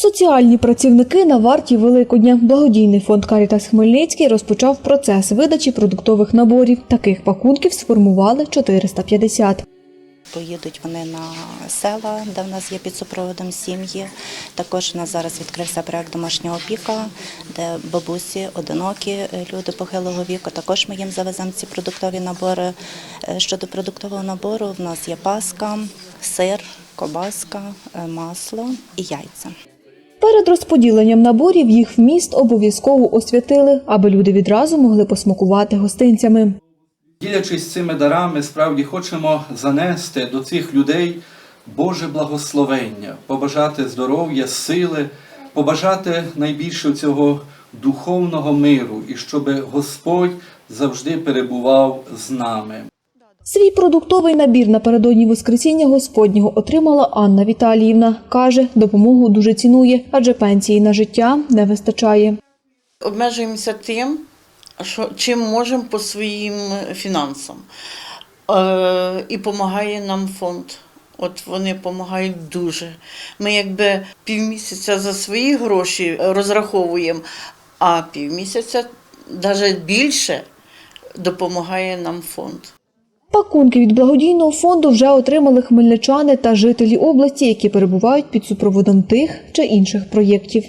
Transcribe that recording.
Соціальні працівники на варті Великодня. Благодійний фонд Карітас Хмельницький розпочав процес видачі продуктових наборів. Таких пакунків сформували 450. Поїдуть вони на села, де в нас є під супроводом сім'ї. Також у нас зараз відкрився проект домашня опіка, де бабусі, одинокі люди похилого віку. Також ми їм завеземо ці продуктові набори. Е, Щодо продуктового набору, в нас є паска, сир, кобаска, е, масло і яйця. Перед розподіленням наборів їх вміст обов'язково освятили, аби люди відразу могли посмакувати гостинцями. Ділячись цими дарами, справді хочемо занести до цих людей Боже благословення, побажати здоров'я, сили, побажати найбільше цього духовного миру і щоб Господь завжди перебував з нами. Свій продуктовий набір напередодні Воскресіння Господнього отримала Анна Віталіївна. Каже, допомогу дуже цінує, адже пенсії на життя не вистачає. обмежуємося тим, що чим можемо по своїм фінансам. Е, і допомагає нам фонд. От вони допомагають дуже. Ми якби півмісяця за свої гроші розраховуємо, а півмісяця, навіть більше, допомагає нам фонд. Пакунки від благодійного фонду вже отримали хмельничани та жителі області, які перебувають під супроводом тих чи інших проєктів.